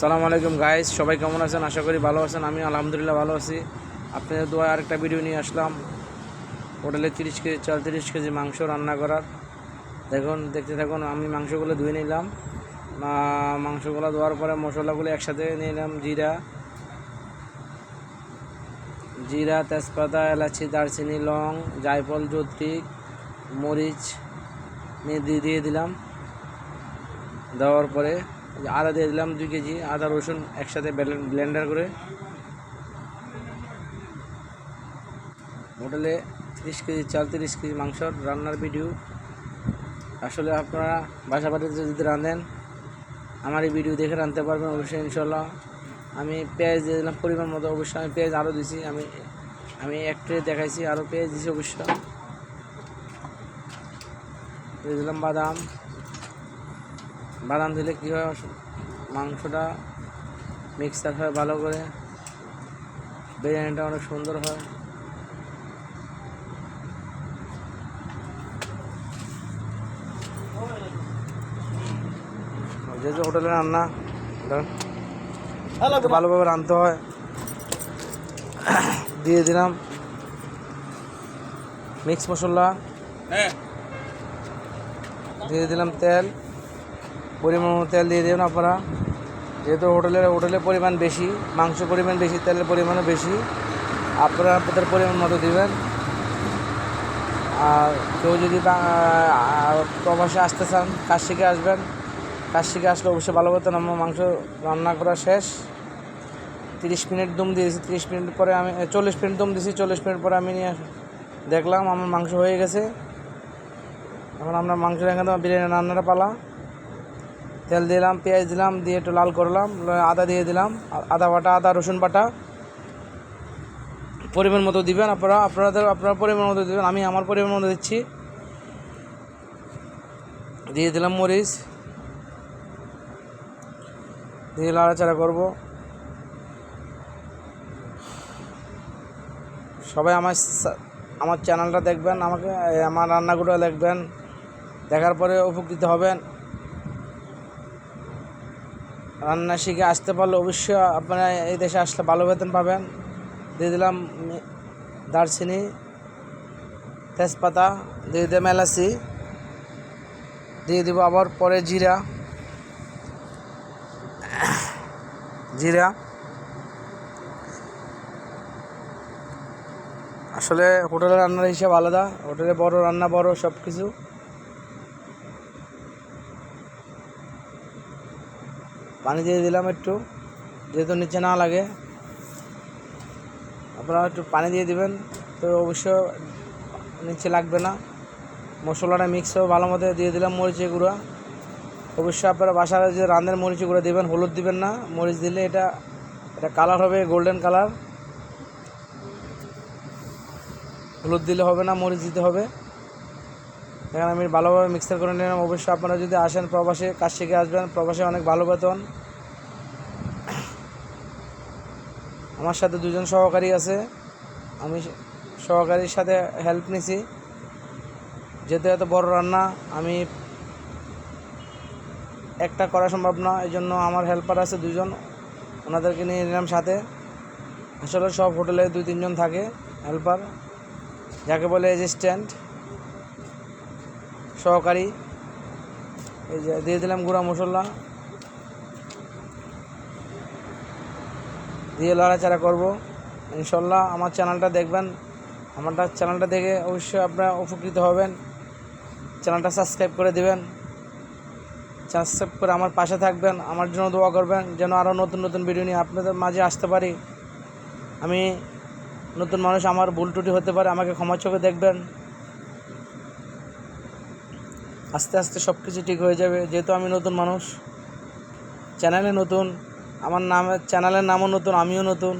সালাম আলাইকুম গাইস সবাই কেমন আছেন? আশা করি ভালো আছেন। আমি আলহামদুলিল্লাহ ভালো আছি। আপনাদের দোয়া আরেকটা ভিডিও নিয়ে আসলাম। হোটেলে তিরিশ কেজি চাল তিরিশ কেজি মাংস রান্না করার। দেখুন, দেখতে থাকুন, আমি মাংসগুলো ধুয়ে নিলাম। মাংসগুলো ধোয়ার পরে মশলাগুলো একসাথে নিয়ে নিলাম। জিরা জিরা, তেজপাতা, এলাচি, দারচিনি, লং, জায়ফল যৌত্রিক মরিচ নিয়ে দিয়ে দিলাম। দেওয়ার পরে আদা দিয়ে দিলাম দুই কেজি, আদা, রসুন একসাথে ব্লেন্ডার করে। হোটেলে তিরিশ কেজি, চাল তিরিশ কেজি মাংসর রান্নার ভিডিও। আসলে আপনারা বাসা বাড়িতে যদি রাঁধেন, আমার এই ভিডিও দেখে রাঁধতে পারবেন অবশ্যই ইনশাল্লাহ আমি পেঁয়াজ দিয়ে দিলাম পরিমাণ মতো অবশ্যই আমি পেঁয়াজ আরও দিছি, আমি আমি এক ট্রে দেখাইছি, আরও পেঁয়াজ দিছি অবশ্যই দিয়ে দিলাম বাদাম। বাদাম দিলে কী হয়? মাংসটা মিক্সার হয় ভালো করে। বিরিয়ানিটা অনেক সুন্দর হয়। যেহেতু হোটেলে রান্না ভালোভাবে রাঁধতে হয়। দিয়ে দিলাম। মিক্স মশলা। দিয়ে দিলাম তেল। পরিমাণ তেল দিয়ে দেবেন আপনারা। যেহেতু হোটেলের হোটেলের পরিমাণ বেশি মাংস পরিমাণ বেশি, তেলের পরিমাণও বেশি, আপনারা আপনাদের পরিমাণ মতো দিবেন। আর কেউ যদি প্রবাসে আসতে চান, কাজ শিখে আসবেন, কাজ শিখে আসলে অবশ্যই ভালো করতেন আমার মাংস রান্না করা শেষ। তিরিশ মিনিট দম দিয়েছি, তিরিশ মিনিট পরে আমি চল্লিশ মিনিট দম দিয়েছি, চল্লিশ মিনিট পরে আমি নিয়ে দেখলাম আমার মাংস হয়ে গেছে। এখন আমরা মাংস এখানে বিরিয়ানি রান্নাটা পালা। তেল দিলাম, পেঁয়াজ দিলাম, দিয়ে একটু লাল করলাম, আদা দিয়ে দিলাম, আদা বাটা, আদা রসুন বাটা। পরিমাণ মতো দিবেন, আপনারা, আপনাদের, আপনার পরিমাণ মতো দিবেন, আমি আমার পরিমাণ মতো দিচ্ছি। দিয়ে দিলাম মরিচ। দিয়ে লাড়াচাড়া করব। সবাই আমার আমার চ্যানেলটা দেখবেন, আমাকে, আমার রান্নাগুলো দেখবেন, দেখার পরে উপকৃত হবেন। রান্না শিখে আসতে পারলে অবশ্যই আপনারা এই দেশে আসলে ভালো বেতন পাবেন। দিয়ে দিলাম দারচিনি, তেজপাতা, দিয়ে দিলাম এলাচি, দিয়ে দিব আবার পরে জিরা। জিরা। আসলে হোটেলের রান্নার হিসাব আলাদা, হোটেলে বড় রান্না, বড় সব কিছু পানি দিয়ে দিলাম একটু, যেহেতু নিচে না লাগে। আপনারা একটু পানি দিয়ে দিবেন, তো অবশ্য নিচে লাগবে না। মশলাটা মিক্স হবে ভালো মতো দিয়ে দিলাম মরিচের গুঁড়া। অবশ্যই আপনারা বাসায় যে রান্নার মরিচ গুঁড়া দিবেন, হলুদ দিবেন না। মরিচ দিলে এটা এটা কালার হবে গোল্ডেন কালার হলুদ দিলে হবে না, মরিচ দিতে হবে। এখানে আমি ভালোভাবে মিক্সার করে নিলাম। অবশ্যই আপনারা যদি আসেন প্রবাসে কাজ শিখে আসবেন, প্রবাসে অনেক ভালো বেতন। আমার সাথে দুজন সহকারী আছে। আমি সহকারীর সাথে হেল্প নিছি। যেহেতু এত বড় রান্না, আমি একটা করা সম্ভব না এই জন্য আমার হেল্পার আছে দুজন। ওনাদেরকে নিয়ে নিলাম সাথে। আসলে সব হোটেলে দুই তিনজন থাকে হেল্পার যাকে বলে অ্যাসিস্ট্যান্ট সহকারী। এই যে দিয়ে দিলাম গুঁড়া মশলা। দিয়ে লড়াচাড়া করব, ইনশাল্লাহ। আমার চ্যানেলটা দেখবেন। আমার চ্যানেলটা দেখে অবশ্যই আপনারা উপকৃত হবেন। চ্যানেলটা সাবস্ক্রাইব করে দেবেন। সাবস্ক্রাইব করে আমার পাশে থাকবেন। আমার জন্য দোয়া করবেন যেন আরও নতুন নতুন ভিডিও নিয়ে আপনাদের মাঝে আসতে পারি। আমি নতুন মানুষ, আমার ভুল টুটি হতে পারে, আমাকে ক্ষমা চোখে দেখবেন। আস্তে আস্তে সব কিছু ঠিক হয়ে যাবে। যেহেতু আমি নতুন মানুষ চ্যানেলে নতুন, আমার নামে চ্যানেলের নামও নতুন, আমিও নতুন।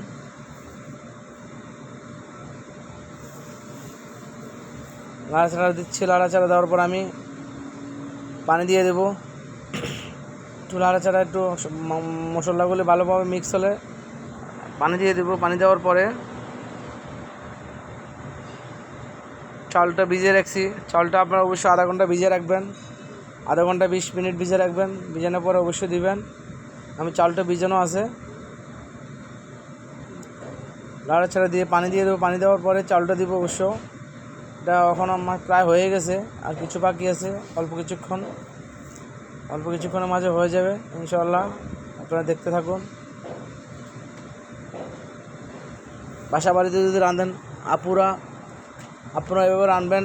লাড়াচাড়া দিচ্ছি, লাড়াচাড়া দেওয়ার পর আমি পানি দিয়ে দেবো। একটু লাড়াচাড়া, একটু মশলাগুলি ভালোভাবে মিক্স হলে পানি দিয়ে দেবো। পানি দেওয়ার পরে চালটা ভিজিয়ে রাখছি। চালটা আপনারা অবশ্যই আধা ঘণ্টা ভিজিয়ে রাখবেন। আধা ঘণ্টা বিশ মিনিট ভিজিয়ে রাখবেন। ভিজানোর পরে অবশ্যই দিবেন। আমি চালটা ভিজানো আছে। লাড়াছাড়া দিয়ে পানি দিয়ে দেবো। পানি দেওয়ার পরে চালটা দিব অবশ্য। এটা এখন আমার প্রায় হয়ে গেছে। আর কিছু বাকি আছে অল্প কিছুক্ষণ। অল্প কিছুক্ষণের মাঝে হয়ে যাবে ইনশাল্লাহ আপনারা দেখতে থাকুন। বাসা বাড়িতে যদি রাঁধেন আপুরা আপনারা এভাবে রাঁধবেন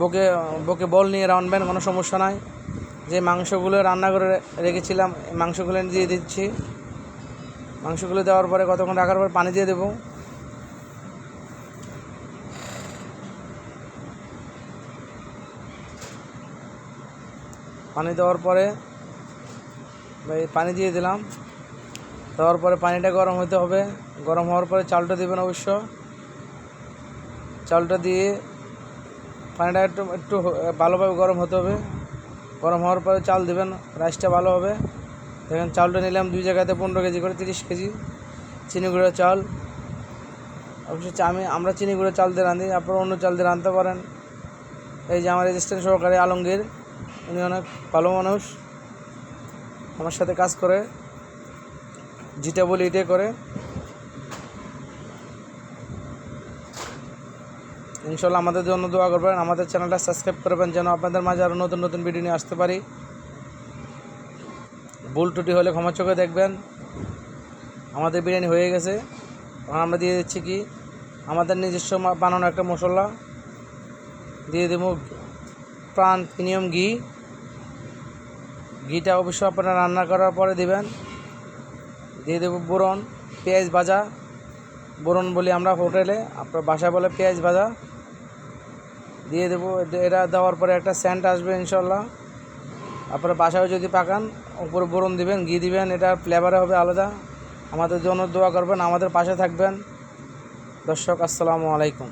বকে বকে বল নিয়ে রাঁধবেন কোনো সমস্যা নাই। যে মাংসগুলো রান্না করে রেখেছিলাম মাংসগুলো দিয়ে দিচ্ছি। মাংসগুলো দেওয়ার পরে কতক্ষণ রাখার পর পানি দিয়ে দেবো। পানি দেওয়ার পরে পানি দিয়ে দিলাম। দেওয়ার পরে পানিটা গরম হতে হবে। গরম হওয়ার পরে চালটা দেবেন অবশ্য। চালটা দিয়ে পানিটা একটু একটু ভালোভাবে গরম হতে হবে। গরম হওয়ার পরে চাল দেবেন, রাইসটা ভালো হবে। দেখেন চালটা নিলাম দুই জায়গাতে পনেরো কেজি করে, তিরিশ কেজি। চিনি গুঁড়ো চাল। অবশ্যই আমি, আমরা চিনি গুঁড়ো চাল দিয়ে রাঁধি, আপনারা অন্য চাল দিয়ে রাঁধতে পারেন। এই যে আমার রেজিস্ট্যান্ট সহকারী আলমগীর, উনি অনেক ভালো মানুষ। আমার সাথে কাজ করে যেটা বলি এটাই করে। ইনশাল্লাহ আমাদের জন্য দোয়া করবেন, আমাদের চ্যানেলটা সাবস্ক্রাইব করবেন যেন আপনাদের মাঝে আরও নতুন নতুন ভিডিও নিয়ে আসতে পারি। ভুল ত্রুটি হলে ক্ষমা চোখে দেখবেন। আমাদের বিরিয়ানি হয়ে গেছে। আমরা দিয়ে দিচ্ছি কি? আমাদের নিজস্ব বানানো একটা মশলা। দিয়ে দেবো প্রাণ প্রিমিয়াম ঘি। ঘিটা অবশ্য আপনারা রান্না করার পরে দিবেন। দিয়ে দেবো বোরন, পেঁয়াজ ভাজা। বোরন বলি আমরা হোটেলে, আপনার বাসায় বলে পেঁয়াজ ভাজা। দিয়ে দেবো। এটা দেওয়ার পরে একটা স্যান্ট আসবে ইনশাল্লাহ। আপনার বাসায় যদি পাকান, উপরে বোরন দিবেন, ঘি দিবেন, এটা ফ্লেভারে হবে আলাদা। আমাদের জন্য দোয়া করবেন, আমাদের পাশে থাকবেন। দর্শক, আসসালামু আলাইকুম।